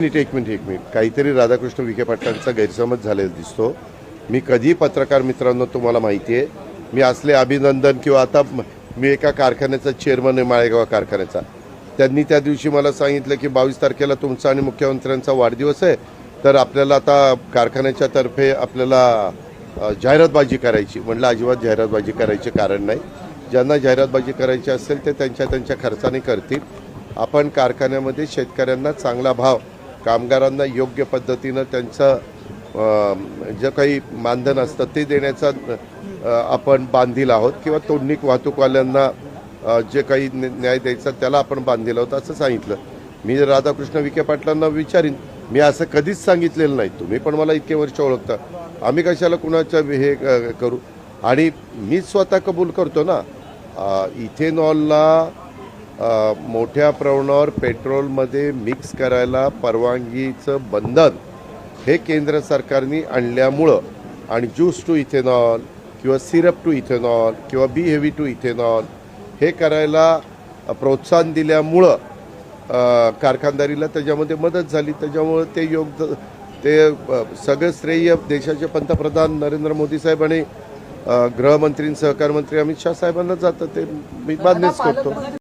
नीट एक मिनिट एक मिनिट. काहीतरी राधाकृष्ण विखे पाटलांचा गैरसमज झालेला दिसतो. मी कधी पत्रकार मित्रांनो तुम्हाला माहिती आहे मी असले अभिनंदन किंवा आता मी एका कारखान्याचा चेअरमन आहे माळेगाव कारखान्याचा. त्यांनी त्या दिवशी मला सांगितलं की बावीस तारखेला तुमचा आणि मुख्यमंत्र्यांचा वाढदिवस आहे तर आपल्याला आता कारखान्याच्या तर्फे आपल्याला जाहिरातबाजी करायची. म्हटलं अजिबात जाहिरातबाजी करायचे कारण नाही. ज्यांना जाहिरातबाजी करायची असेल ते त्यांच्या त्यांच्या खर्चाने करतील. आपण कारखान्यामध्ये शेतकऱ्यांना चांगला भाव कामगारांना योग्य पद्धतीनं त्यांचं जे काही मानधन असतं ते देण्याचा आपण बांधील आहोत किंवा तोडणीक वाहतूकवाल्यांना जे काही न्या- न्याय द्यायचा त्याला आपण बांधील आहोत असं सांगितलं. मी राधाकृष्ण विखे पाटलांना विचारीन. मी असं कधीच सांगितलेलं नाही. तुम्ही पण मला इतके वर्ष ओळखता. आम्ही कशाला कुणाचं हे करू? आणि मी स्वतः कबूल करतो ना इथेनॉलला मोठ्या प्रमाणावर पेट्रोलमध्ये मिक्स करायला परवानगीचं बंधन हे केंद्र सरकारने आणल्यामुळं आणि ज्यूस टू इथेनॉल किंवा सिरप टू इथेनॉल किंवा बी हेवी टू इथेनॉल हे करायला प्रोत्साहन दिल्यामुळं कारखानदारीला त्याच्यामध्ये मदत झाली. त्याच्यामुळं ते योग ते सगळं श्रेय देशाचे पंतप्रधान नरेंद्र मोदी साहेब आणि गृहमंत्री आणि सहकार मंत्री अमित शाह साहेबांना जातं. ते मी मान्यच करतो.